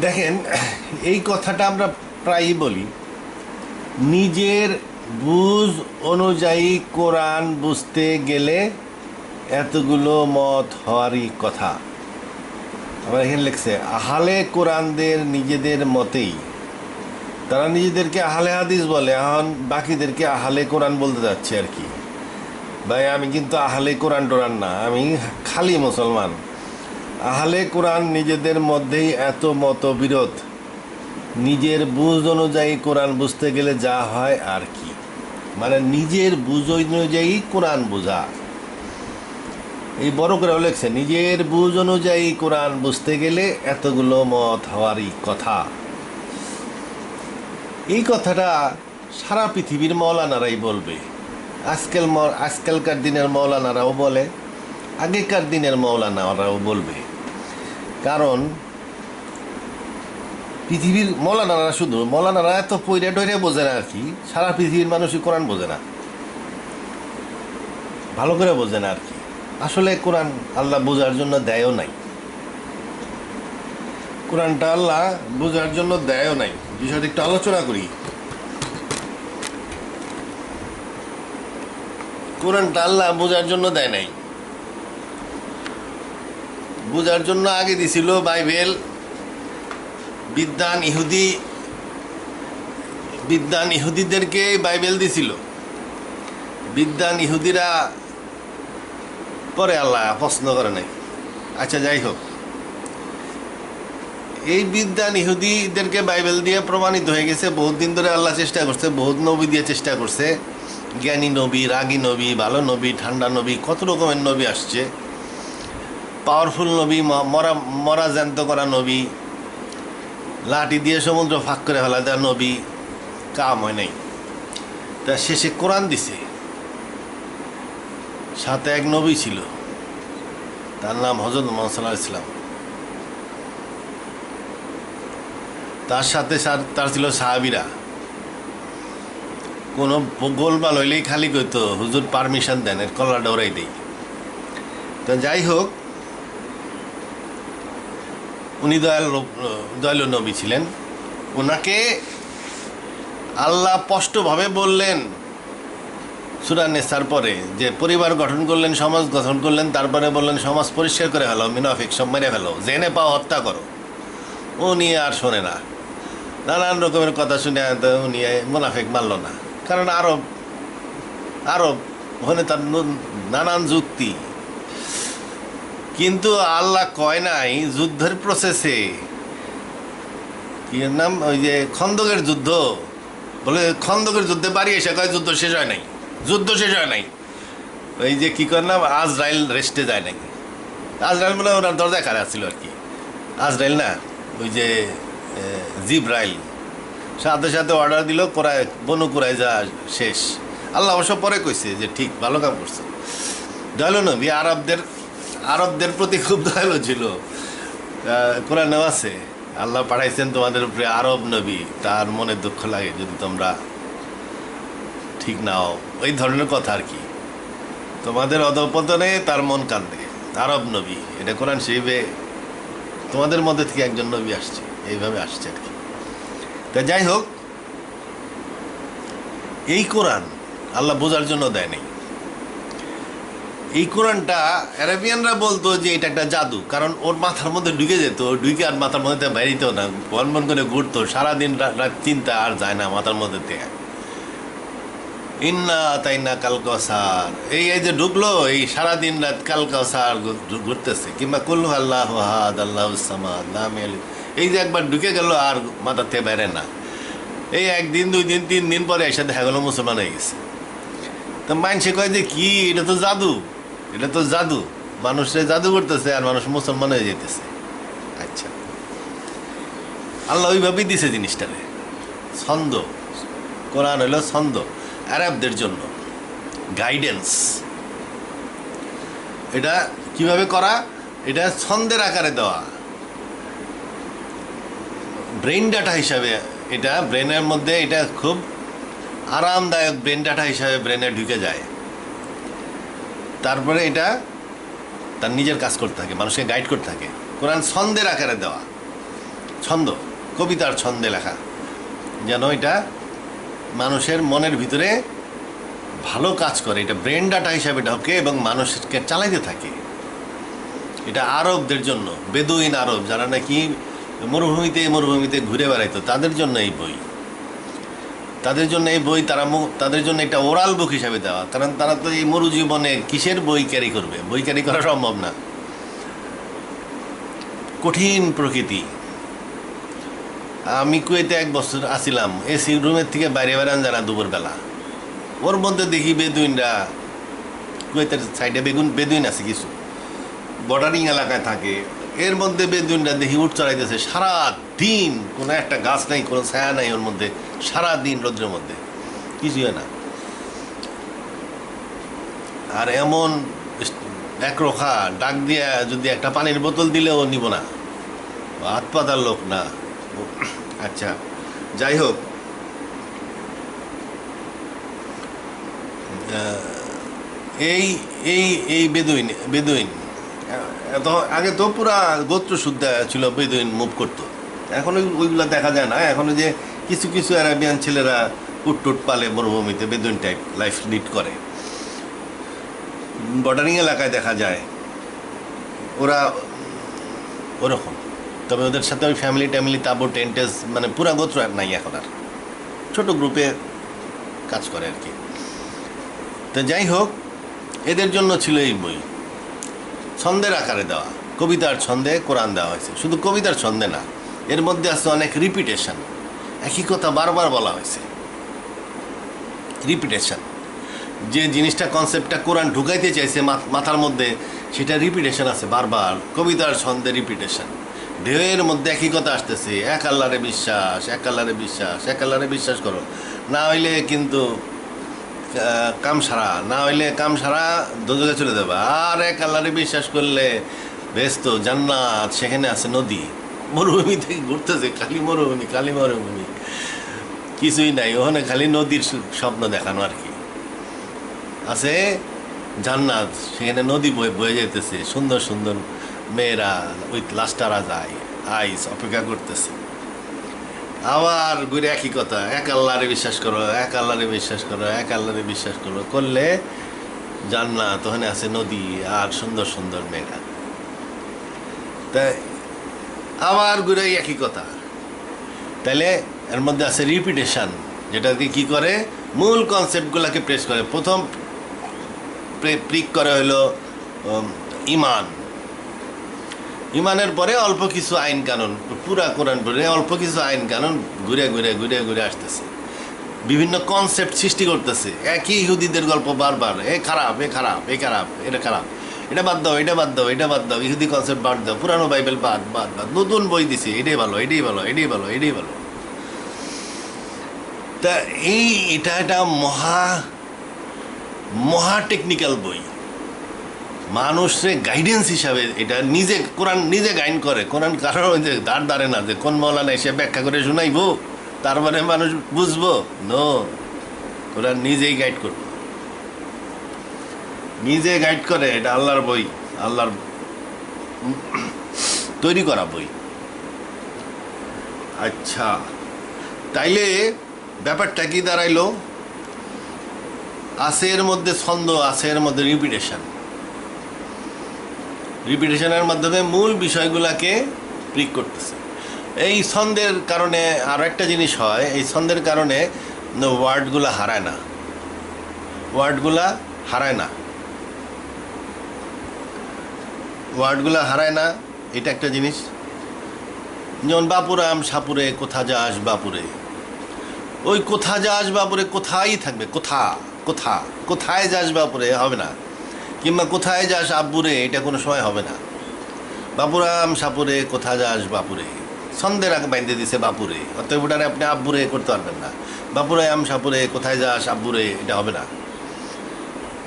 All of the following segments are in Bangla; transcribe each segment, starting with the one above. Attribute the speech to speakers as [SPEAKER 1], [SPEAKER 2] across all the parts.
[SPEAKER 1] দেখেন, এই কথাটা আমরা প্রায়ই বলি। নিজের বুঝ অনুযায়ী কোরআন বুঝতে গেলে এতগুলো মত হওয়ারই কথা। আবার এখানে লিখছে, আহালে কোরআনদের নিজেদের মতেই। তারা নিজেদেরকে আহালে হাদিস বলে, এখন বাকিদেরকে আহালে কোরআন বলতে যাচ্ছে আর কি। ভাই, আমি কিন্তু আহালে কোরআন টোরান না, আমি খালি মুসলমান। আহলে কোরআন নিজেদের মধ্যেই এত মতবিরোধ। নিজের বুঝ অনুযায়ী কোরআন বুঝতে গেলে যা হয় আর কি। মানে নিজের বুঝ অনুযায়ী কোরআন বোঝা। এই বড় করে লেখছে নিজের বুঝ অনুযায়ী কোরআন বুঝতে গেলে এতগুলো মত হওয়ারই কথা। এই কথাটা সারা পৃথিবীর মৌলানারাই বলবে। আজকাল আজকালকার দিনের মৌলানারাও বলে, আগেকার দিনের মৌলানারাও বলবে। কারণ পৃথিবীর মৌলানারা শুধু, মৌলানারা এত পৈরে টৈরে বোঝে না আর কি, সারা পৃথিবীর মানুষই কোরআন বোঝে না। ভালো করে বোঝে না আর কি। আসলে কোরআন আল্লাহ বোঝার জন্য দেয়ও নাই। কোরআনটা আল্লাহ বোঝার জন্য দেয়ও নাই। বিষয়টা একটু আলোচনা করি। কোরআনটা আল্লাহ বোঝার জন্য দেয় নাই। বোঝার জন্য আগে দিছিল বাইবেল বিদ্যান ইহুদি বিদ্যান ইহুদিদেরকে বাইবেল দিছিল। বিদ্যান ইহুদিরা পরে আল্লাহ প্রশ্ন করে নাই। আচ্ছা যাই হোক। এই বিদ্যান ইহুদিদেরকে বাইবেল দিয়ে প্রমাণিত হয়ে গেছে বহুত দিন ধরে আল্লাহ চেষ্টা করছে, বহুত নবী দিয়ে চেষ্টা করছে। জ্ঞানী নবী, রাগী নবী, ভালো নবী, ঠান্ডা নবী, কত রকমের নবী আসছে। পাওয়ারফুল নবী মরা মরা জ্যান্ত করা নবী, লাঠি দিয়ে সমুদ্র ফাঁক করে ফেলা দেওয়া নবী, কাম হয় নাই। তা শেষে কোরআন দিছে। সাথে এক নবী ছিল, তার নাম হজরত মোহাম্মদ ইসলাম তার সাথে তার ছিল সাহাবিরা। কোনো গোলমাল হইলেই খালি কইতো, হুজুর পারমিশন দেন, এর কলাটা ওরাই দেই। তো যাই হোক উনি দয়াল দয়ালু নবী ছিলেন। ওনাকে আল্লাহ স্পষ্টভাবে বললেন, সুরা নেসার পরে যে পরিবার গঠন করলেন, সমাজ গঠন করলেন, তারপরে বললেন, সমাজ পরিষ্কার করে ফেলো, মিনাফিক সব মেরে ফেলো, জেনে পাও, হত্যা করো। উনি আর শোনে না। নানান রকমের কথা শুনে উনি মুনাফিক মানল না। কারণ আরব আরব ওখানে তার নানান যুক্তি। কিন্তু আল্লাহ কয় নাই যুদ্ধের প্রসেসে কি নাম? ওই যে খন্দকের যুদ্ধ। বলে খন্দকের যুদ্ধে বাড়ি এসে কয়, যুদ্ধ শেষ হয় নাই? যুদ্ধ শেষ হয় নাই। ওই যে কি কর নাম? আজরাইল রেস্টে যায় নাই আজরাইল মানে ওনার দরজায় খারাপ ছিল আর কি। আজরাইল না? ওই যে জিব্রাইল। সাথে সাথে অর্ডার দিল কোরআ বনু কোরআ যা শেষ। আল্লাহ অবশ্য পরে কইছে যে, ঠিক, ভালো কাম করছে। দয়ালু নবী আরবদের আরবদের প্রতি খুব দয়ালু ছিল। আহ, কোরআনেও আছে। আল্লাহ পাঠাইছেন তোমাদের উপরে আরব নবী। তার মনে দুঃখ লাগে যদি তোমরা ঠিক নাও। ওই ধরনের কথা আর কি। তোমাদের অধপতনে তার মন কান্দে। আরব নবী। এটা কোরআন শরীফে তোমাদের মধ্যে থেকে একজন নবী আসছে। এইভাবে আসছে আর কি। তা যাই হোক এই কোরআন আল্লাহ বোঝার জন্য দেয় নাই। এই কোরআনটা অ্যারাবিয়ানরা বলতো যে এটা একটা জাদু, কারণ ওর মাথার মধ্যে ঢুকে যেত, ঢুকে আর মাথার মধ্যে বেরিত না বন বন করে ঘুরতো, সারাদিন রাত চিন্তা আর যায় না মাথার মধ্যে থেকে। ইন্না তাই না কালকাসার এই এই যে ঢুকলো, এই সারাদিন রাত কালকাসার ঘুরতেছে। কিংবা কুল্লু আল্লাহ হাদ আল্লাহ সামাদ এই যে একবার ঢুকে গেল আর মাথা থেকে বেড়ে না। এই একদিন, দুই দিন, তিন দিন পরে এসে দেখা গেলো মুসলমান হয়ে গেছে। তো মানুষে কয় যে কি, এটা তো জাদু। এটা তো জাদু। মানুষে জাদু করতেছে আর মানুষ মুসলমান হয়ে যেতেছে আচ্ছা। আল্লাহ ওইভাবেই দিছে জিনিসটারে। ছন্দ। কোরআন হলো ছন্দ। আরবদের জন্য। গাইডেন্স এটা কীভাবে করা? এটা ছন্দের আকারে দেওয়া। ব্রেন ডাটা হিসাবে এটা ব্রেনের মধ্যে এটা খুব আরামদায়ক ব্রেন ডাটা হিসাবে ব্রেনে ঢুকে যায়। তারপরে এটা তার নিজের কাজ করতে থাকে, মানুষকে গাইড করতে থাকে। কোরআন ছন্দের আকারে দেওয়া। ছন্দ, কবিতার ছন্দে লেখা। যেন এটা মানুষের মনের ভিতরে ভালো কাজ করে, এটা ব্রেন ডাটা হিসাবে ঢোকে এবং মানুষকে চালাইতে থাকে। এটা আরবদের জন্য, বেদুইন আরব, যারা নাকি মরুভূমিতে মরুভূমিতে ঘুরে বেড়াইতো, তাদের জন্য এই বই। তাদের জন্য এই বই তারা তাদের জন্য একটা ওরাল বুক হিসাবে দেওয়া। কারণ তারা তো এই মরু জীবনে কিসের বই ক্যারি করবে? বই ক্যারি করা সম্ভব না। কঠিন প্রকৃতি। আমি কুয়েতে এক বছর আসিলাম। এসি রুমের থেকে বাইরে বেড়ান যারা দুপুরবেলা। ওর মধ্যে দেখি বেদুইনরা কুয়েতের সাইডে বেগুন বেদুইন আছে কিছু। বর্ডারিং এলাকায় থাকে। এর মধ্যে বেদুইনরা দেখি উঠ চড়াইতেছে। সারা দিন কোনো একটা গাছ নাই, কোনো ছায়া নাই ওর মধ্যে। সারা দিন রোদ্রের মধ্যে। কিছুই হয় না। আর এমন এক রোখা ডাক দিয়া যদি একটা পানির বোতল দিলেও নিব না। হাত পাতার লোক না। আচ্ছা যাই হোক। এই এই এই বেদুইন বেদুইন। এত আগে তো পুরা গোত্র শুদ্ধ ছিল বেদুইন মুভ করতো। এখন ওই- ওইগুলো দেখা যায় না। এখন যে কিছু কিছু অ্যারাবিয়ান ছেলেরা উট টুট পালে মরুভূমিতে বেদুইন টাইপ লাইফ লিড করে। বর্ডারিং এলাকায় দেখা যায়, ওরা ওরকম। তবে ওদের সাথে ওই ফ্যামিলি ট্যামিলি তাবু টেন্টেস মানে পুরা গোত্র আর নাই এখন আর। ছোট গ্রুপে কাজ করে আর কি। তো যাই হোক, এদের জন্য ছিল এই বই। ছন্দের আকারে দেওয়া। কবিতার ছন্দে কোরআন দেওয়া হয়েছে। শুধু কবিতার ছন্দে না, এর মধ্যে আছে অনেক রিপিটেশন একই কথা বারবার বলা হয়েছে। রিপিটেশন যে জিনিসটা কনসেপ্টটা কোরআন ঢুকাইতে চাইছে মাথার মধ্যে, সেটা রিপিটেশন আছে বারবার। কবিতার ছন্দে রিপিটেশন ঢেউয়ের মধ্যে একই কথা আসতেছে, এক আল্লাহরে বিশ্বাস, এক আল্লাহরে বিশ্বাস, এক আল্লাহরে বিশ্বাস করো। না হইলে কিন্তু কাম সারা না হইলে কাম সারা দোজকে চলে যাবে। আর এক আল্লাহরে বিশ্বাস করলে, ব্যস্ত, জান্নাত, সেখানে আছে নদী। মরুভূমি থেকে ঘুরতেছে খালি মরুভূমি খালি মরুভূমি। কিছুই নাই, ওখানে খালি নদীর স্বপ্ন দেখানো আর কি। আছে জান্নাত, সেখানে নদী বয়ে বয়ে যেতেছে সুন্দর সুন্দর মেয়েরা উইথ লাস্টারা যায় আইস, অপেক্ষা করতেছে। আবার ঘুরে একই কথা, এক আল্লাহরে বিশ্বাস করো, এক আল্লাহরে বিশ্বাস করো, এক আল্লাহরে বিশ্বাস করো, করলে জান্নাত, ওখানে আছে নদী আর সুন্দর সুন্দর মেয়েরা। তাই আবার ঘুরে একই কথা। তাহলে এর মধ্যে আছে রিপিটেশন যেটা কি করে? মূল কনসেপ্টগুলোকে প্রেস করে। প্রথম প্রিক করে হলো ইমান। ইমানের পরে অল্প কিছু আইন কানুন, পুরা কোরআন পরে অল্প কিছু আইন কানুন ঘুরে ঘুরে ঘুরে ঘুরে আসতেছে। বিভিন্ন কনসেপ্ট সৃষ্টি করতেছে। একই ইহুদিদের গল্প বারবার, এ খারাপ এ খারাপ এ খারাপ এটা খারাপ। এটা বাদ দাও, এটা বাদ দাও, এটা বাদ দাও, ইহুদি কনসেপ্ট বাদ দাও, পুরানো বাইবেল বাদ বাদ বাদ, নতুন বই দিছে, এটাই ভালো এটাই ভালো এটাই ভালো এটাই ভালো। তা এই এটা একটা মহা মহা টেকনিক্যাল বই। মানুষের গাইডেন্স হিসাবে এটা নিজে কোরআন নিজে গাইড করে। কোরআন ওই যে দাঁড় দাঁড়ে না, যে কোন মৌলানা এসে ব্যাখ্যা করে শোনাইবো তারপরে মানুষ বুঝব। নো কোরআন নিজেই গাইড করব। নিজে গাইড করে, এটা আল্লাহর বই, আল্লাহর তৈরি করা বই। আচ্ছা তাইলে ব্যাপারটা কি দাঁড়াইলো? আছে এর মধ্যে ছন্দ আছে এর মধ্যে রিপিটেশন রিপিটেশনের মাধ্যমে মূল বিষয়গুলোকে প্রিক করতেছে। এই ছন্দের কারণে আরও একটা জিনিস হয়, এই ছন্দের কারণে ওয়ার্ডগুলো হারায় না। ওয়ার্ডগুলা হারায় না। ওয়ার্ডগুলো হারায় না, এটা একটা জিনিস। যেমন বাপুরাম সাপুরে, কোথা যাস বাপুরে। ওই কোথা যাস বাপুরে, কোথায় থাকবে? কোথা? কোথা? কোথায় যাস বাপুরে, হবে না। কিংবা কোথায় যাস আব্বুরে, এটা কোনো সময় হবে না। বাপুরাম সাপুরে, কোথা যাস বাপুরে। ছন্দের আগে বাইন্দে দিছে বাপুরে। অতএব ওটারে আপনি আব্বুরে করতে পারবেন না। বাপুরাম সাপুরে, কোথায় যাস আব্বুরে, এটা হবে না।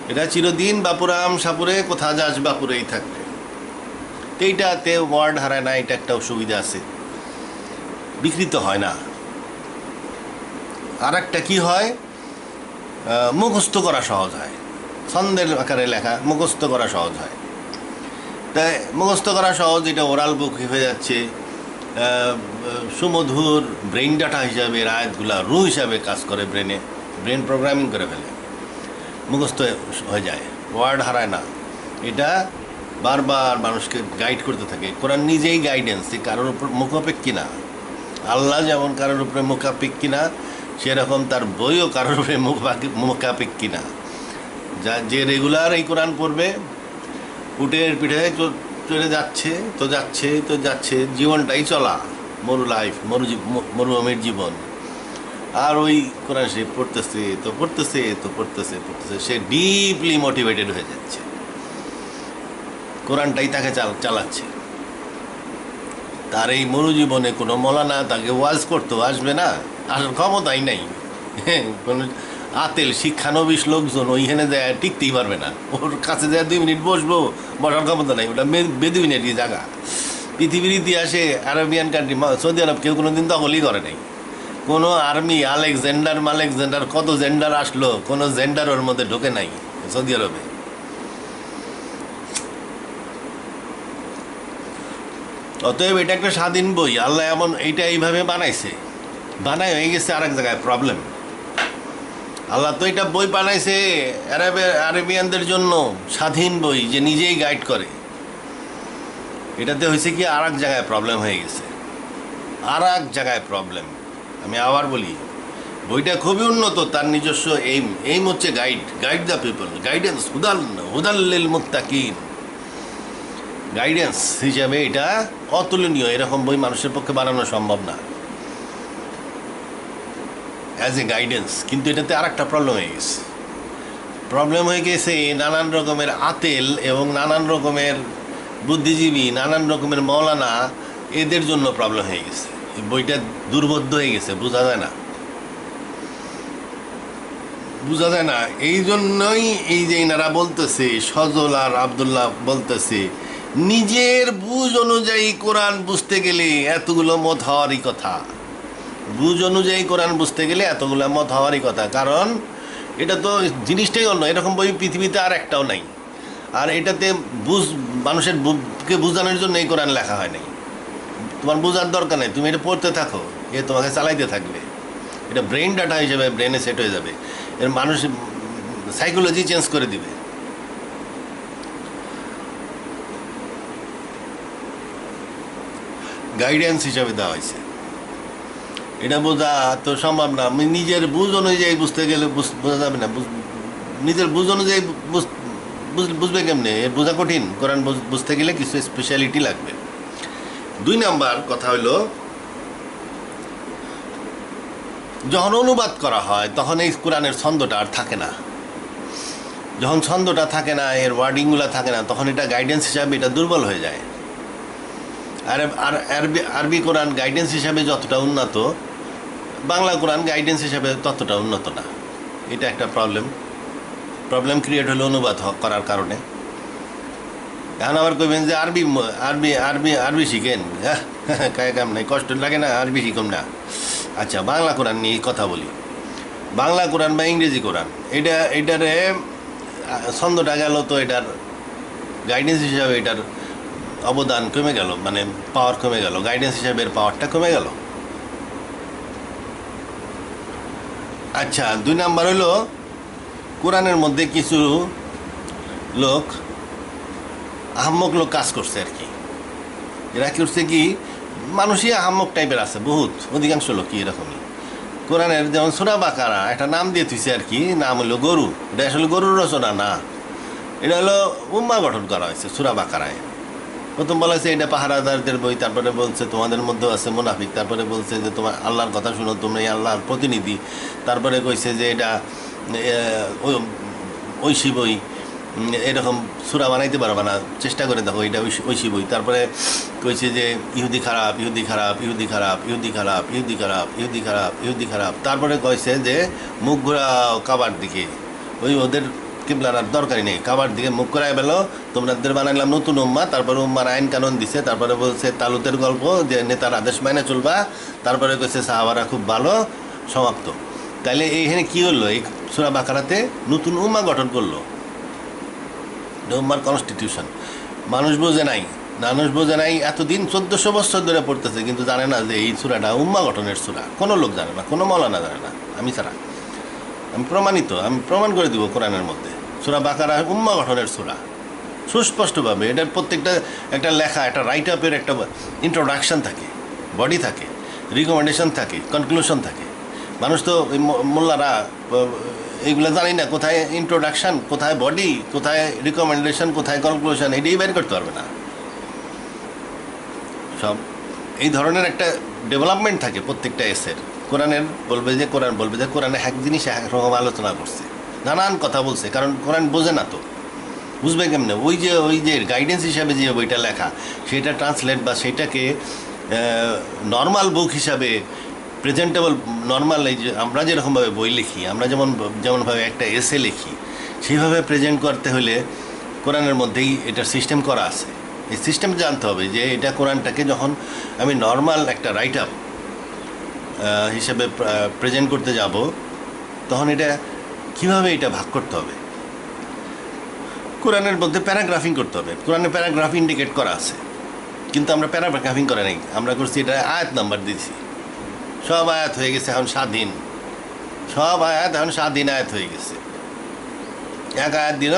[SPEAKER 1] এটা চিরদিন বাপুরাম সাপুরে, কোথা যাস বাপুরেই থাকবে। এইটাতে ওয়ার্ড হারায় না, এটা একটা সুবিধা আছে। বিকৃত হয় না। আর একটা কী হয়? মুখস্থ করা সহজ হয়। ছন্দের আকারে লেখা, মুখস্থ করা সহজ হয়। তাই মুখস্থ করা সহজ, এটা ওরাল বুক হয়ে যাচ্ছে। সুমধুর ব্রেন ডাটা হিসাবে, রায়তগুলা রু হিসাবে কাজ করে ব্রেনে ব্রেন প্রোগ্রামিং করে ফেলে। মুখস্থ হয়ে যায়। ওয়ার্ড হারায় না। এটা বারবার মানুষকে গাইড করতে থাকে। কোরআন নিজেই গাইডেন্স যে কারোর উপর মুখাপেক্ষী না আল্লাহ যেমন কারোর উপরে মুখাপেক্ষী না সেরকম তার বইও কারোর উপরে মুখাপে- মুখাপেক্ষী না যা, যে রেগুলার এই কোরআন পড়বে, উটের পিঠে চলে যাচ্ছে, তো যাচ্ছে তো যাচ্ছে, জীবনটাই চলা, মরু লাইফ মরু মরুভূমির জীবন। আর ওই কোরআন সে পড়তেছে, তো পড়তেছে তো পড়তেছে পড়তেছে, সে ডিপলি মোটিভেটেড হয়ে যাচ্ছে। কোরআনটাই তাকে চালাচ্ছে। তার এই মরুজীবনে কোনো মলানা তাকে ওয়াজ করতো, আসবে না? আসার ক্ষমতাই নাই। কোনো আতেল শিক্ষানবিশ লোকজন ওইখানে যায়, টিকতেই পারবে না। ওর কাছে যায়, দুই মিনিট বসবো, বসার ক্ষমতা নাই। ওটা বেদুইনেরই জায়গা। পৃথিবীর ইতিহাসে আরবিয়ান কান্ট্রি সৌদি আরব কেউ কোনো দিন দখলই করে নাই। কোনো আর্মি আলেকজেন্ডার, মালেকজেন্ডার, কত জেন্ডার আসলো, কোনো জেন্ডার ওর মধ্যে ঢোকে নাই সৌদি আরবে। অতএব এটা একটা স্বাধীন বই। আল্লাহ এমন এইটা এইভাবে বানাইছে। বানাই হয়ে গেছে আরেক জায়গায় প্রবলেম আল্লাহ তো এটা বই বানাইছে আরবে আরবিয়ানদের জন্য স্বাধীন বই যে নিজেই গাইড করে। এটাতে হয়েছে কি আর এক জায়গায় প্রবলেম হয়ে গেছে। আর এক জায়গায় প্রবলেম আমি আবার বলি, বইটা খুবই উন্নত, তার নিজস্ব এইম এইম হচ্ছে guide guide the people guidance হুদাল হুদাল্লিল মুত্তাকিন। গাইডেন্স হিসাবে এটা অতুলনীয়। এরকম বই মানুষের পক্ষে বানানো সম্ভব না। অ্যাজ এ গাইডেন্স কিন্তু এটাতে আর একটা প্রবলেম হয়ে গেছে। প্রবলেম হয়ে গেছে নানান রকমের আতেল এবং নানান রকমের বুদ্ধিজীবী, নানান রকমের মৌলানা, এদের জন্য প্রবলেম হয়ে গেছে। বইটা দুর্বোধ্য হয়ে গেছে, বোঝা যায় না। বোঝা যায় না। এই জন্যই এই যে এনারা বলতেছে, সজল আর আবদুল্লাহ বলতেছে নিজের বুঝ অনুযায়ী কোরআন বুঝতে গেলে এতগুলো মত হওয়ারই কথা। বুঝ অনুযায়ী কোরআন বুঝতে গেলে এতগুলো মত হওয়ারই কথা। কারণ এটা তো জিনিসটাই অন্য, এরকম বই পৃথিবীতে আর একটাও নাই। আর এটাতে বুঝ, মানুষের বুকে বোঝানোর জন্য এই কোরআন লেখা হয় নাই। তোমার বোঝার দরকার নেই, তুমি এটা পড়তে থাকো, এ তোমাকে চালাইতে থাকবে। এটা ব্রেন ডাটা হিসেবে ব্রেনে সেট হয়ে যাবে। এর মানুষ সাইকোলজি চেঞ্জ করে দিবে। গাইডেন্স হিসাবে দেওয়া হয়েছে। এটা বোঝা তো সম্ভব না। আমি নিজের বুঝ অনুযায়ী বুঝতে গেলে বুঝ- যাবে না। নিজের বুঝ অনুযায়ী বুঝ- বুঝ- বুঝবে কেমনে? এর বোঝা কঠিন। কোরআন বুঝ- বুঝতে গেলে কিছু স্পেশালিটি লাগবে। দুই নাম্বার কথা হলো, যখন অনুবাদ করা হয় তখন এই কোরআনের ছন্দটা আর থাকে না। যখন ছন্দটা থাকে না, এর ওয়ার্ডিংগুলো থাকে না, তখন এটা গাইডেন্স হিসাবে এটা দুর্বল হয়ে যায়। আর আর আরবি আরবি কোরআন গাইডেন্স হিসাবে যতটা উন্নত, বাংলা কোরআন গাইডেন্স হিসাবে ততটা উন্নত না। এটা একটা প্রবলেম প্রবলেম ক্রিয়েট হলো অনুবাদ করার কারণে। এখন আবার কইবেন যে আরবি আরবি আরবি আরবি শিখেন? হ্যাঁ কায় কাম নাই, কষ্ট লাগে না, আরবি শিখুন না। আচ্ছা বাংলা কোরআন নিয়ে কথা বলি। বাংলা কোরআন বা ইংরেজি কোরআন, এটা, এটারে ছন্দটা গেল তো এটার গাইডেন্স হিসাবে এটার অবদান কমে গেল মানে পাওয়ার কমে গেল গাইডেন্স হিসাবে এর পাওয়ারটা কমে গেল। আচ্ছা দুই নাম্বার হলো, কোরআনের মধ্যে কিছু লোক, আহাম্মক লোক কাজ করছে আর কি। এরা করছে কি, মানুষই আহাম্মক টাইপের আছে, বহুত, অধিকাংশ লোকই এরকমই। কোরআনের যেমন সোনা বাকারা, একটা নাম দিয়ে তুইছে আর কি, নাম হলো গরু। এটা আসলে গরুর রচনা না। এটা হলো উম্মা গঠন করা হয়েছে সুরা বাকারায়। প্রথম বলা হয়েছে, এটা পাহারাদারদের বই, তারপরে বলছে, তোমাদের মধ্যেও আছে মুনাফিক। তারপরে বলছে যে, তোমার আল্লাহর কথা শুনো, তোমরা আল্লাহর প্রতিনিধি। তারপরে কইছে যে, এটা ঐশী বই, এরকম সুরা বানাইতে পারবে না চেষ্টা করে দেখো, এটা ঐশী- বই। তারপরে কইছে যে, ইহুদি খারাপ ইহুদি খারাপ ইহুদি খারাপ ইহুদি খারাপ ইহুদি খারাপ ইহুদি খারাপ ইহুদি খারাপ। তারপরে কইছে যে, মুখ ঘোরাও কাবার দিকে। ওই ওদের কিবলার দরকারই নেই। কাবার দিকে মুখ করাই পেল তোমাদের বানাইলাম নতুন উম্মা, তারপরে উম্মার আইন কানুন দিছে, তারপরে বলছে তালুতের গল্প, যে নেতার আদেশ মাইনে চলবা, তারপরে কইছে সাহাবারা খুব ভালো, সমাপ্ত। তাইলে এইখানে কি হলো? এই সুরা বাকারাতে নতুন উম্মা গঠন করল। উম্মার কনস্টিটিউশন মানুষ বোঝে নাই, মানুষ বোঝে নাই, এতদিন চোদ্দশো বছর ধরে পড়তেছে, কিন্তু জানে না যে এই সুরাটা উম্মা গঠনের সুরা। কোনো লোক জানে না, কোনো মলানা জানে না, আমি ছাড়া। আমি প্রমাণিত, আমি প্রমাণ করে দিব কোরআনের মধ্যে। সুরা বাকারা উম্মা গঠনের সুরা। সুস্পষ্টভাবে এটার প্রত্যেকটা একটা লেখা, একটা রাইট আপের একটা ইন্ট্রোডাকশন থাকে বডি থাকে রিকমেন্ডেশন থাকে কনক্লুশন থাকে। মানুষ তো মোল্লারা এইগুলো জানি না, কোথায় ইন্ট্রোডাকশন কোথায় বডি কোথায় রিকমেন্ডেশন কোথায় কনক্লুশন এটাই বের করতে পারবে না। সব এই ধরনের একটা ডেভেলপমেন্ট থাকে প্রত্যেকটা এসের কোরআনের বলবে যে কোরআন, বলবে যে কোরআনে এক জিনিস এক রকম আলোচনা করছে। নানান কথা বলছে, কারণ কোরআন বোঝে না তো। বুঝবে কেমনে? ওই যে ওই যে গাইডেন্স হিসাবে যে বইটা লেখা, সেটা ট্রান্সলেট বা সেটাকে নর্মাল বুক হিসাবে প্রেজেন্টেবল নর্মাল এই যে আমরা যেরকমভাবে বই লিখি, আমরা যেমন, যেমনভাবে একটা এসে লিখি, সেইভাবে প্রেজেন্ট করতে হলে কোরআনের মধ্যেই এটার সিস্টেম করা আছে। এই সিস্টেম জানতে হবে যে এটা কোরআনটাকে যখন আমি নর্মাল একটা রাইট আপ হিসেবে প্রেজেন্ট করতে যাব, তখন এটা কীভাবে এটা ভাগ করতে হবে? কোরআনের মধ্যে প্যারাগ্রাফিং করতে হবে। কোরআনে প্যারাগ্রাফ ইন্ডিকেট করা আছে। কিন্তু আমরা প্যারাগ্রাফিং করে নেই। আমরা করছি এটা আয়াত নাম্বার দিয়েছি সব আয়াত হয়ে গেছে এখন স্বাধীন। সব আয়াত এখন স্বাধীন আয়াত হয়ে গেছে। এক আয়াত দিল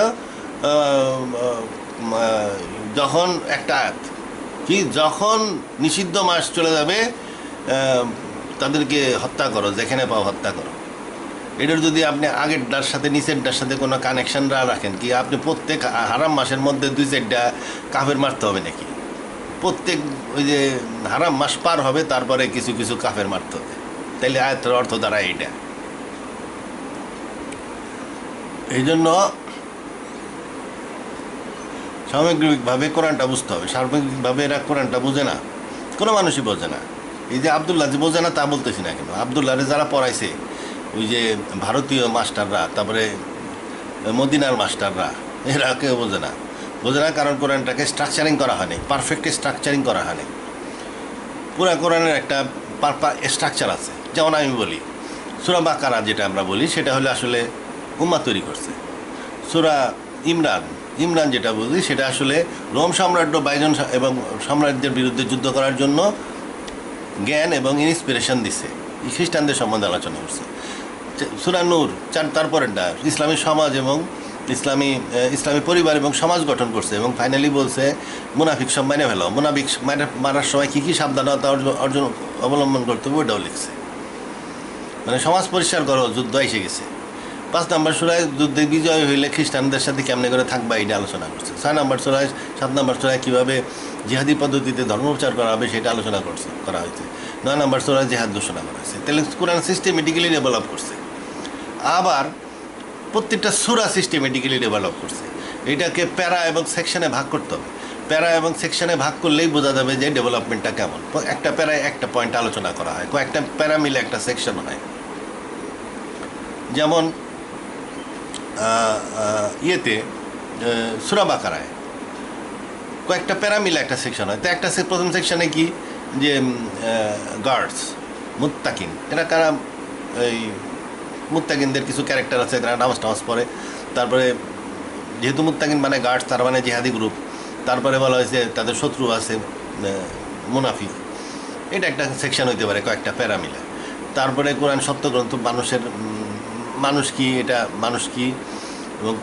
[SPEAKER 1] যখন একটা আয়াত। কি? যখন নিষিদ্ধ মাস চলে যাবে তাদেরকে হত্যা করো, যেখানে পাও হত্যা করো। এটার যদি আপনি আগেরটার সাথে, নিচেরটার সাথে কোনো কানেকশন না রাখেন, কি আপনি প্রত্যেক হারাম মাসের মধ্যে দুই চারটা কাফের মারতে হবে নাকি? প্রত্যেক ওই যে হারাম মাস পার হবে, তারপরে কিছু কিছু কাফের মারতে হবে। তাইলে আয়ত্তের অর্থ দ্বারা এইটা। এই জন্য সামগ্রিকভাবে কোরআনটা বুঝতে হবে। সামগ্রিকভাবে এরা কোরআনটা বোঝে না। কোনো মানুষই বোঝে না। এই যে আবদুল্লাহ যে বোঝে না, তা বলতেছি না কেন? আবদুল্লাহরে যারা পড়াইছে ওই যে ভারতীয় মাস্টাররা, তারপরে মদিনার মাস্টাররা, এরা কেউ বোঝে না। বোঝে না কারণ কোরআনটাকে স্ট্রাকচারিং করা হয়নি পারফেক্ট স্ট্রাকচারিং করা হয়নি। পুরা কোরআনের একটা স্ট্রাকচার আছে, যেমন আমি বলি, সুরা বাকারা যেটা আমরা বলি, সেটা হলে আসলে উম্মা তৈরি করছে। সুরা ইমরান ইমরান যেটা বলি, সেটা আসলে রোম সাম্রাজ্য, বাইজন এবং সাম্রাজ্যের বিরুদ্ধে যুদ্ধ করার জন্য জ্ঞান এবং ইন্সপিরেশন দিছে। খ্রিস্টানদের সম্বন্ধে আলোচনা করছে। চে- সূরা নূর, চার তারপরেরটা ইসলামী সমাজ এবং ইসলামী ইসলামী পরিবার এবং সমাজ গঠন করছে এবং ফাইনালি বলছে, মুনাফিক সব মেনে ফেলো। মুনাফিক মারা- মারার সময় কী কী সাবধানতা অর্জন অর্জন, অবলম্বন করতে হবে ওটাও লিখছে। মানে সমাজ পরিষ্কার করো, যুদ্ধ এসে গেছে। পাঁচ নম্বর সুরায় যুদ্ধে বিজয় হইলে খ্রিস্টানদের সাথে কেমনে করে থাকবা এটা আলোচনা করছে। ছয় নম্বর সুরায়, সাত নম্বর সুরায় কীভাবে জিহাদি পদ্ধতিতে ধর্মপ্রচার করা হবে সেটা আলোচনা করছে, করা হয়েছে। নয় নম্বর সুরায় জেহাদ ঘোষণা করা হয়েছে। তাহলে কোরআন সিস্টেমেটিক্যালি ডেভেলপ করছে। আবার প্রত্যেকটা সুরা সিস্টেমেটিক্যালি ডেভেলপ করছে। এটাকে প্যারা এবং সেকশনে ভাগ করতে হবে। প্যারা এবং সেকশনে ভাগ করলেই বোঝা যাবে যে ডেভেলপমেন্টটা কেমন। একটা প্যারায় একটা পয়েন্ট আলোচনা করা হয়, কয়েকটা প্যারা মিলে একটা সেকশন হয় যেমন ইয়েতে সুরা বাকারায়। কয়েকটা প্যারা মিলে একটা সেকশন হয়। তো একটা প্রথম সেকশনে কি? যে গার্ডস মুত্তাকিন। এরা কারা? এই মুত্তাকিনদের কিছু ক্যারেক্টার আছে তারা নামাজ টামাজ পড়ে। তারপরে যেহেতু মুত্তাকিন মানে গার্ডস তার মানে জিহাদি গ্রুপ তারপরে বলা হয়েছে তাদের শত্রু আছে আহ, মুনাফিক। এটা একটা সেকশন হইতে পারে কয়েকটা প্যারা মিলে। তারপরে কোরআন সত্যগ্রন্থ মানুষের মানুষ কি এটা মানুষ কি? এবং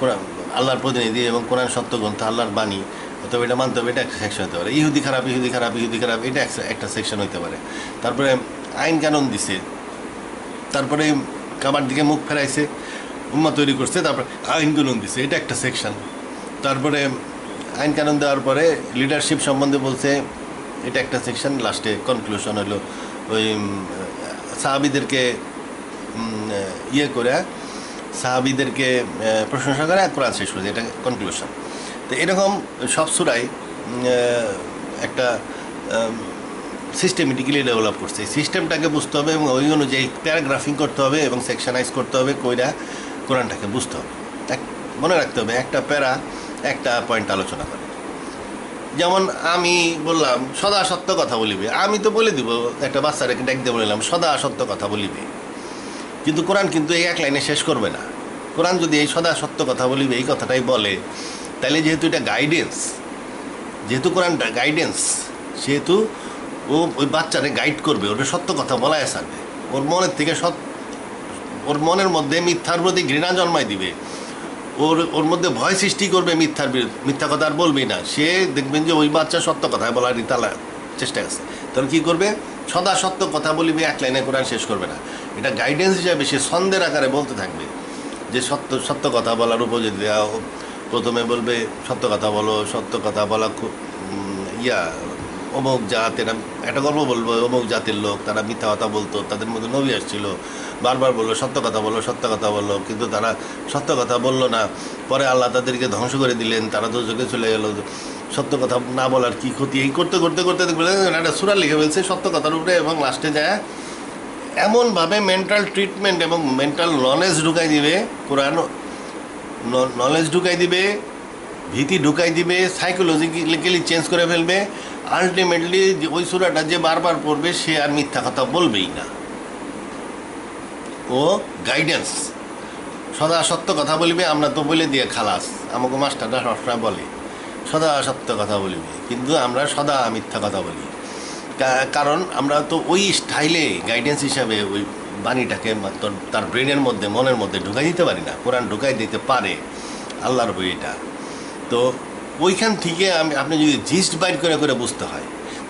[SPEAKER 1] আল্লাহর প্রতিনিধি এবং কোরআন সত্যগ্রন্থ আল্লাহর বাণী অথবা এটা মানতে হবে এটা একটা সেকশন হতে পারে। ইহুদি খারাপ ইহুদি খারাপ ইহুদি খারাপ এটা একটা সেকশন হইতে পারে। তারপরে আইন কানুন দিছে। তারপরে কাবার দিকে মুখ ফেরাইছে, উম্মা তৈরি করছে, তারপরে আইন কানুন দিছে, এটা একটা সেকশন তারপরে আইন কানুন দেওয়ার পরে লিডারশিপ সম্বন্ধে বলছে, এটা একটা সেকশন লাস্টে কনক্লুশন হলো, ওই সাহাবিদেরকে ইয়ে করে, সাহাবিদেরকে প্রশংসা করে, আর কোরআন শেষ করেছে, এটা কনক্লুশন তো এরকম সব সুরাই একটা সিস্টেমেটিক্যালি ডেভেলপ করছে। এই সিস্টেমটাকে বুঝতে হবে এবং ওই অনুযায়ী প্যারাগ্রাফিং করতে হবে এবং সেকশনাইজ করতে হবে, কইরা কোরআনটাকে বুঝতে হবে। মনে রাখতে হবে, একটা প্যারা, একটা পয়েন্ট আলোচনা করে। যেমন আমি বললাম, সদা সত্য কথা বলিবে। আমি তো বলে দিব, একটা বাচ্চাটাকে ডাক দিয়ে বললাম সদা সত্য কথা বলিবে। কিন্তু কোরআন কিন্তু এই এক লাইনে শেষ করবে না। কোরআন যদি এই সদা সত্য কথা বলিবে, এই কথাটাই বলে তাহলে যেহেতু এটা গাইডেন্স যেহেতু কোরআন গাইডেন্স সেহেতু ও ওই বাচ্চারে গাইড করবে, ওটা সত্য কথা বলায় সারবে ওর মনের থেকে সৎ, ওর মনের মধ্যে মিথ্যার প্রতি ঘৃণা জন্মাই দিবে। ওর ওর মধ্যে ভয় সৃষ্টি করবে মিথ্যার বিরুদ্ধে। মিথ্যা কথা আর বলবেই না। সে দেখবেন যে ওই বাচ্চা সত্য কথা বলার তালা চেষ্টা আছে তখন কী করবে? সদা সত্য কথা বলিবে, এক লাইনে কোরআন শেষ করবে না। এটা গাইডেন্স হিসাবে সে ছন্দের আকারে বলতে থাকবে যে সত্য সত্য কথা বলার উপযোগী। দেওয়া প্রথমে বলবে, সত্য কথা বলো, সত্য কথা বলা খুব ইয়া অমুক জাত একটা গল্প বলব, অমুক জাতির লোক, তারা মিথ্যা কথা বলতো, তাদের মধ্যে নবী আসছিল, বারবার বলল, সত্য কথা বলল, সত্য কথা বলল, কিন্তু তারা সত্য কথা বলল না। পরে আল্লাহ তাদেরকে ধ্বংস করে দিলেন, তারা তো চোখে চলে গেলো। সত্য কথা না বলার কি ক্ষতি? এই করতে করতে করতে দেখবেন একটা সুরা লিখে ফেলছে, সত্য কথার উপরে এবং লাস্টে যায়, এমনভাবে মেন্টাল ট্রিটমেন্ট এবং মেন্টাল নলেজ ঢুকাই দিবে, কোরআন নলেজ ঢুকাই দিবে, ভীতি ঢুকাই দিবে সাইকোলজিক্যালি চেঞ্জ করে ফেলবে আলটিমেটলি ওই সুরাটা যে বারবার পড়বে, সে আর মিথ্যা কথা বলবেই না। ও গাইডেন্স সদা সত্য কথা বলিবে, আমরা তো বলে দিয়ে খালাস। আমাকে মাস্টাররা সবসময় বলে, সদা সত্য কথা বলিবে। কিন্তু আমরা সদা মিথ্যা কথা বলি। কারণ আমরা তো ওই স্টাইলে গাইডেন্স হিসাবে ওই বাণীটাকে তার ব্রেনের মধ্যে, মনের মধ্যে ঢুকাই দিতে পারি না। কোরআন ঢুকাই দিতে পারে। আল্লাহর বই এটা তো ওইখান থেকে আমি আপনি যদি জিস্ট বাইর করে করে বুঝতে হয়,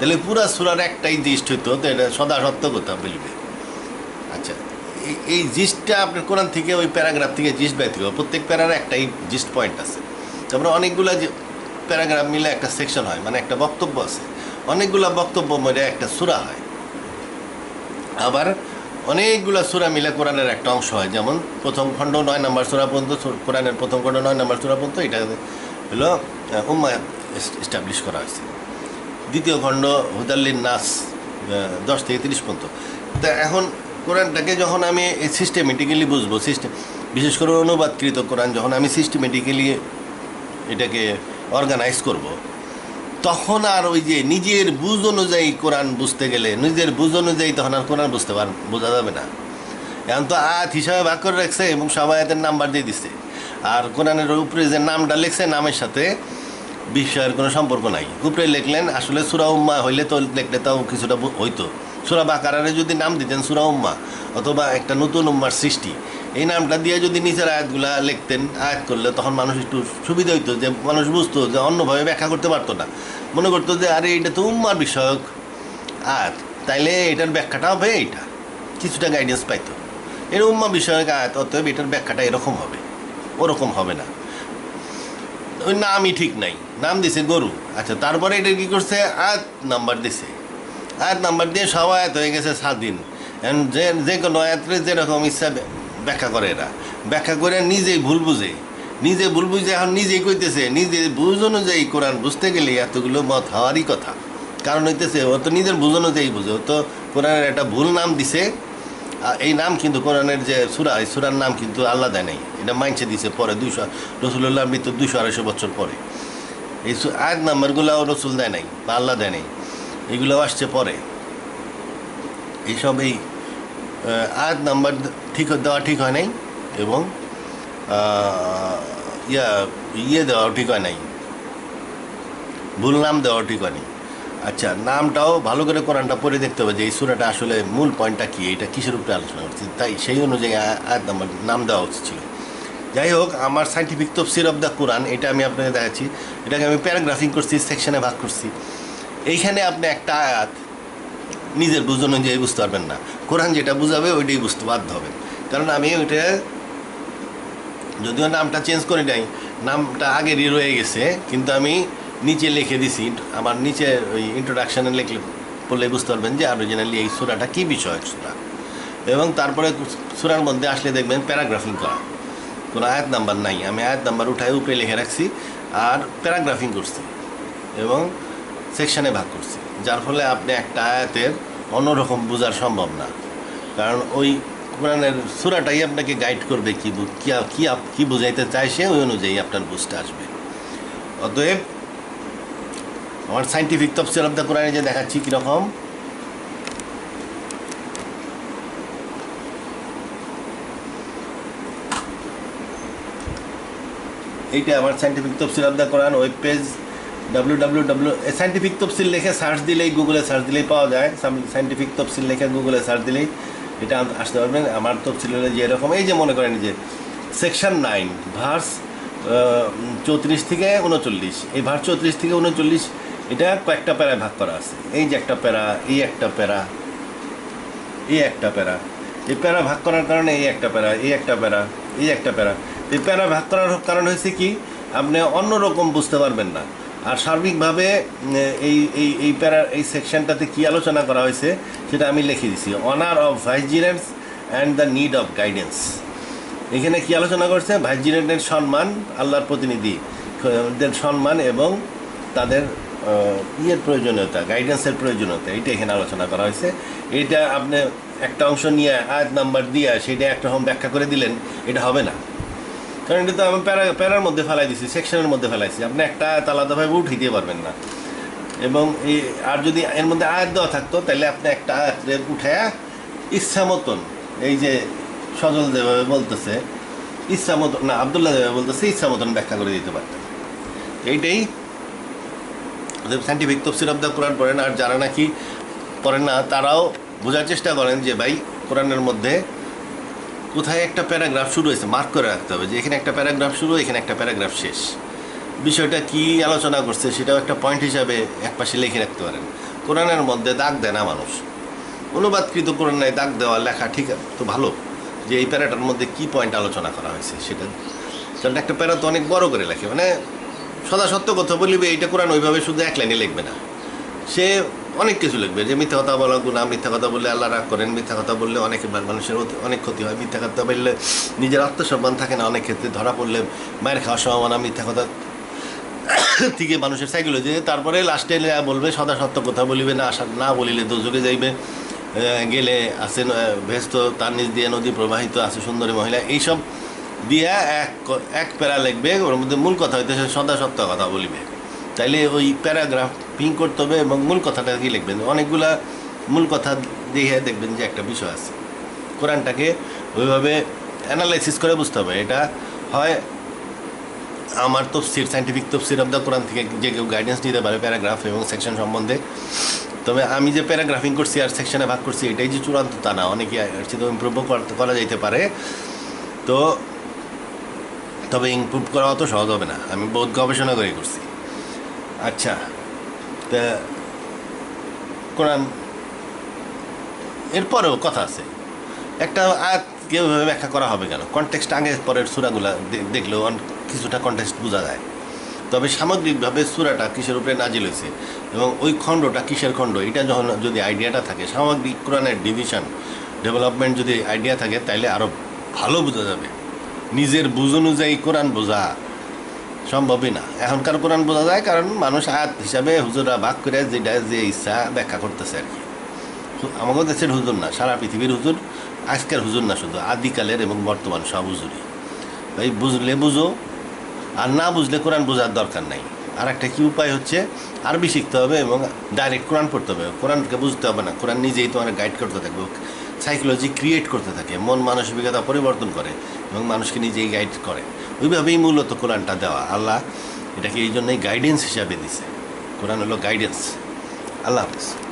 [SPEAKER 1] তাহলে পুরা সুরার একটাই জিস্ট হইতো, তো এটা সদা সত্য কথা বলবে। আচ্ছা এই- জিস্টটা আপনার কোরআন থেকে ওই প্যারাগ্রাফ থেকে জিস্ট বাইর থেকে প্রত্যেক প্যারার একটাই জিস্ট পয়েন্ট আছে। তারপরে অনেকগুলো যে প্যারাগ্রাফ মিলে একটা সেকশন হয় মানে একটা বক্তব্য আছে। অনেকগুলো বক্তব্য মিলে একটা সুরা হয়। আবার অনেকগুলো সুরা মিলে কোরআনের একটা অংশ হয়। যেমন প্রথম খণ্ড নয় নম্বর সুরা পর্যন্ত কোরআনের প্রথম খণ্ড নয় নম্বর সুরা পর্যন্ত, এটা হলো উম্মা এস্টাবলিশ করা হয়েছে। দ্বিতীয় খণ্ড, হুদাল্লিন নাস দশ থেকে তিরিশ পর্যন্ত। তা এখন কোরআনটাকে যখন আমি সিস্টেমেটিক্যালি বুঝব সিস্টেম বিশেষ করে অনুবাদকৃত কোরআন যখন আমি সিস্টেমেটিক্যালি এটাকে অর্গানাইজ করব। তখন আর ওই যে নিজের বুঝ অনুযায়ী কোরআন বুঝতে গেলে, নিজের বুঝ অনুযায়ী তখন আর কোরআন বুঝতে পার বোঝা যাবে না। এখন তো আয়াত হিসাবে ভাগ করে রাখছে এবং সবাই নাম্বার দিয়ে দিচ্ছে আর কোরআনের উপরে যে নামটা লিখছে, নামের সাথে বিষয়ের কোনো সম্পর্ক নাই। উপরে লিখলেন, আসলে সুরা উম্মা হইলে তো লিখলে তাও কিছুটা হইতো। সুরা বাকারারে যদি নাম দিতেন, সুরা উম্মা, অথবা একটা নতুন উম্মার সৃষ্টি, এই নামটা দিয়ে যদি নিচের আয়াতগুলা লিখতেন, আয়াত করলে তখন মানুষ একটু সুবিধা হইতো যে মানুষ বুঝতো যে অন্যভাবে ব্যাখ্যা করতে পারতো না। মনে করতো যে, আরে, এটা তো উম্মার বিষয়ক আয়াত, তাইলে এটার ব্যাখ্যাটা হবে এইটা। কিছুটা গাইডেন্স পাইতো। এর উম্মা বিষয়ক আয়াত, অতএব এটার ব্যাখ্যাটা এরকম হবে। ওরকম হবে না। ওই নামই ঠিক নাই। নাম দিছে গরু। আচ্ছা তারপরে এটা কি করছে? আয়াত নাম্বার দিছে। আয়াত নাম্বার দিয়ে সব আয়াত হয়ে গেছে স্বাধীন। যে যে কোনো আয়াতরে যেরকম ইচ্ছা ব্যাখ্যা করে এরা। ব্যাখ্যা করে নিজেই ভুল বুঝে। নিজে ভুল বুঝে এখন নিজেই কইতেছে। নিজে বুঝ অনুযায়ী কোরআন বুঝতে গেলে এতগুলো মত হওয়ারই কথা। কারণ হইতেছে, ও তো নিজের বুঝ অনুযায়ী বুঝে। ও তো কোরআনের একটা ভুল নাম দিছে। এই নাম কিন্তু কোরআনের যে সুরা, এই সুরার নাম কিন্তু আল্লাহ দেয় নাই। এটা মাইনছে দিছে পরে দুইশো রসুল্লাহ মৃত্যু দুইশো আড়াইশো বছর পরে। এই আয়াত নাম্বারগুলোও রসুল দেয় নাই বা আল্লাহ দেয় নাই। এগুলো আসছে পরে। এইসব এই আয়াত নাম্বার ঠিক দেওয়া ঠিক হয় নাই এবং ইয়া ইয়ে দেওয়াও ঠিক হয় নাই। ভুল নাম দেওয়াও ঠিক হয়নি আচ্ছা নামটাও ভালো করে কোরআনটা পড়ে দেখতে হবে যে এই সুরাটা আসলে মূল পয়েন্টটা কী, এটা কিসের উপরে আলোচনা করছি? তাই সেই অনুযায়ী আয়াত নাম দেওয়া উচিত ছিল। যাই হোক, আমার সাইন্টিফিক তফসির অফ দ্য কোরআন এটা আমি আপনাকে দেখাচ্ছি। এটাকে আমি প্যারাগ্রাফিং করছি সেকশনে ভাগ করছি। এইখানে আপনি একটা আয়াত নিজের বুঝ অনুযায়ী বুঝতে পারবেন না। কোরআন যেটা বুঝাবে, ওইটাই বুঝতে বাধ্য হবেন কারণ আমি ওইটা যদিও নামটা চেঞ্জ করে নাই, নামটা আগেরই রয়ে গেছে, কিন্তু আমি নিচে লিখে দিছি আমার নিচে ওই ইন্ট্রোডাকশানে লিখলে পড়লে বুঝতে পারবেন যে অরিজিনালি এই সুরাটা কী বিষয়ক সুরা। এবং তারপরে সুরার মধ্যে আসলে দেখবেন প্যারাগ্রাফিং করা। কোনো আয়াত নাম্বার নাই। আমি আয়াত নাম্বার উঠায় উপরে লিখে রাখছি আর প্যারাগ্রাফিং করছি এবং সেকশানে ভাগ করছি। যার ফলে আপনি একটা আয়াতের অন্যরকম বোঝার সম্ভব না। কারণ ওই কোরআনের সুরাটাই আপনাকে গাইড করবে কী কি কি বুঝাইতে চায় সে ওই অনুযায়ী আপনার বুঝতে আসবে। অতএব আমার সাইন্টিফিক তফসিল অফ দ্য কোরআনে যে দেখাচ্ছি কীরকম? এইটা আমার সাইন্টিফিক তফসিল of the Quran web page W W W scientific তফসিল লিখে সার্চ দিলেই গুগলে সার্চ দিলেই পাওয়া যায়। সাইন্টিফিক তফসিল লিখে গুগলে সার্চ দিলেই এটা আসতে পারবেন। আমার তফসিল হলে যে এরকম। এই যে মনে করেন যে সেকশন নাইন ভার্স চৌত্রিশ থেকে উনচল্লিশ। এই ভার্স চৌত্রিশ থেকে উনচল্লিশ এটা কয়েকটা প্যারায় ভাগ করা আছে। এই যে একটা প্যারা, এই একটা প্যারা, এই একটা প্যারা। এই প্যারা ভাগ করার কারণে এই একটা প্যারা, এই একটা প্যারা, এই একটা প্যারা। এই প্যারা ভাগ করার কারণ হয়েছে কি? আপনি অন্যরকম বুঝতে পারবেন না। আর সার্বিকভাবে এই এই এই প্যারা এই সেকশনটাতে কি আলোচনা করা হয়েছে, সেটা আমি লিখে দিছি। Honour of ভাইজিনেন্স and the need of guidance এখানে কি আলোচনা করছে? ভাইজিনেন্টের সম্মান, আল্লাহর প্রতিনিধি সম্মান এবং তাদের ইয়ের প্রয়োজনীয়তা গাইডেন্সের প্রয়োজনীয়তা এইটা এখানে আলোচনা করা হয়েছে। এটা আপনি একটা অংশ নিয়ে আয়াত নাম্বার দিয়ে সেটা একটা রকম ব্যাখ্যা করে দিলেন, এটা হবে না। কারণ এটা তো আমি প্যারা, প্যারার মধ্যে ফেলাই দিছি, সেকশনের মধ্যে ফেলাইছি আপনি একটা আয়াত আলাদাভাবে উঠিয়ে দিয়ে পারবেন না। এবং এই, আর যদি এর মধ্যে আয়াত দেওয়া থাকতো, তাহলে আপনি একটা আয়াত উঠে ইচ্ছা মতন, এই যে সজল যেভাবে বলতেছে, ইচ্ছা মতন, না, আবদুল্লাহ যেভাবে বলতেছে, ইচ্ছা মতন ব্যাখ্যা করে দিতে পারতেন। এইটাই সাইন্টিফিক তফসির অব দ্য কোরআন পড়েন আর যারা নাকি পড়েন না, তারাও বোঝার চেষ্টা করেন যে ভাই, কোরআনের মধ্যে কোথায় একটা প্যারাগ্রাফ শুরু হয়েছে মার্ক করে রাখতে হবে যে এখানে একটা প্যারাগ্রাফ শুরু, এখানে একটা প্যারাগ্রাফ শেষ। বিষয়টা কি আলোচনা করছে সেটাও একটা পয়েন্ট হিসাবে একপাশে লিখে রাখতে পারেন। কোরআনের মধ্যে দাগ দেয় না মানুষ। অনুবাদকৃত কোরআনে দাগ দেওয়া লেখা ঠিক তো ভালো, যে এই প্যারাটার মধ্যে কি পয়েন্ট আলোচনা করা হয়েছে সেটা। কারণ একটা প্যারা তো অনেক বড় করে লেখে মানে সদা সত্য কথা বলিবে এইটা কোরআন ওইভাবে শুধু এক লাইনে লিখবে না। সে অনেক কিছু লিখবে যে মিথ্যা কথা বলা গুণা মিথ্যা কথা বললে আল্লাহ রাগ করেন মিথ্যা কথা বললে অনেক মানুষের অনেক ক্ষতি হয় মিথ্যা কথা বললে নিজের আত্মসম্মান থাকে না অনেক ক্ষেত্রে ধরা পড়লে মায়ের খাওয়ার সম্ভাবনা মিথ্যা কথা থেকে মানুষের সাইকোলজি তারপরে লাস্টে বলবে সদা সত্য কথা বলিবে না আশা না বলিলে দুযোগে যাইবে। গেলে আছে আহ, ভেস্ত তার নিচ দিয়ে নদী প্রবাহিত আছে সুন্দরী মহিলা এইসব দিয়া এক এক প্যারা লিখবে, ওর মধ্যে মূল কথা হইতেছে সদা সত্য কথা বলিবে। তাইলে ওই প্যারাগ্রাফ পিং করতে হবে এবং মূল কথাটা কি লিখবেন? অনেকগুলা মূল কথা দেখে দেখবেন যে একটা বিষয় আছে। কোরআনটাকে ওইভাবে অ্যানালাইসিস করে বুঝতে হবে। এটা হয় আমার তফসির সাইন্টিফিক তফসির অব দ্য কোরআন থেকে যে কেউ গাইডেন্স নিতে পারে প্যারাগ্রাফ এবং সেকশন সম্বন্ধে। তবে আমি যে প্যারাগ্রাফিং করছি আর সেকশনে ভাগ করছি, এটাই যে চূড়ান্ত তা না অনেকে এর চেয়ে ইম্প্রুভ করা যেতে পারে। তো তবে ইমপ্রুভ করা অত সহজ হবে না। আমি বহুত গবেষণা করে করছি। আচ্ছা তা কোরআন, এরপরেও কথা আছে। একটা আয়াত কীভাবে ব্যাখ্যা করা হবে কেন? কনটেক্সট আগে পরের সুরাগুলা দেখলেও কিছুটা কনটেক্সট বোঝা যায়। তবে সামগ্রিকভাবে সুরাটা কিসের উপরে নাজিল হয়েছে এবং ওই খণ্ডটা কিসের খণ্ড? এটা যখন যদি আইডিয়াটা থাকে, সামগ্রিক কোরআনের ডিভিশন ডেভেলপমেন্ট যদি আইডিয়া থাকে, তাইলে আরও ভালো বোঝা যাবে। নিজের বুঝ অনুযায়ী কোরআন বোঝা সম্ভবই না। এখনকার কোরআন বোঝা যায় কারণ মানুষ আয়াত হিসাবে হুজুরা ভাগ করে যেটা যে ইচ্ছা ব্যাখ্যা করতেছে আর কি। আমাদের দেশের হুজুর না, সারা পৃথিবীর হুজুর, আজকের হুজুর না শুধু, আদিকালের এবং বর্তমান সব হুজুরই। তাই বুঝলে বুঝো, আর না বুঝলে কোরআন বোঝার দরকার নাই। আর একটা কী উপায় হচ্ছে, আরবি শিখতে হবে এবং ডাইরেক্ট কোরআন পড়তে হবে। কোরআনকে বুঝতে হবে না, কোরআন নিজেই তোমার গাইড করতে থাকবে, সাইকোলজি ক্রিয়েট করতে থাকে, মন মানসিকতা পরিবর্তন করে। এবং মানুষকে নিজেই গাইড করে। ওইভাবেই মূলত কোরআনটা দেওয়া। আল্লাহ এটাকে এই জন্যই গাইডেন্স হিসাবে দিছে। কোরআন হলো গাইডেন্স আল্লাহ হাফিজ।